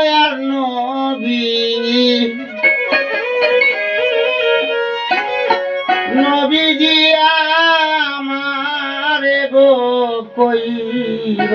দয়ার নবী। নবীজি আমারে গো কইর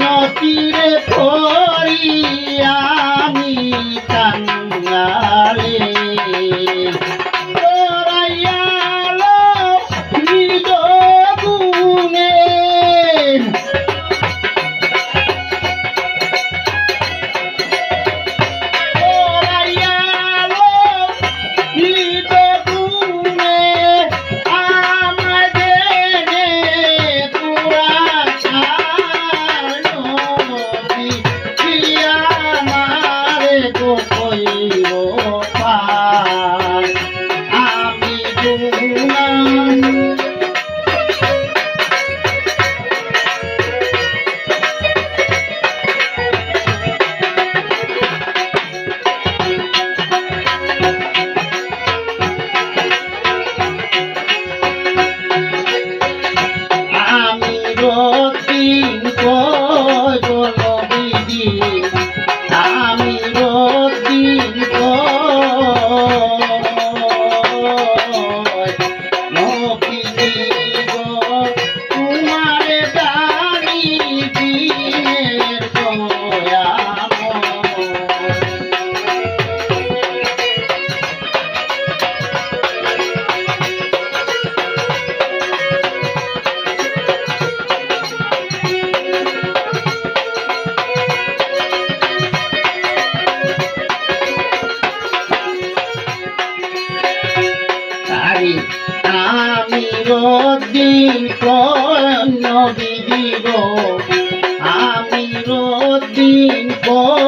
নদীরে পড়িয়া নবীজি রোদ দিন রদিন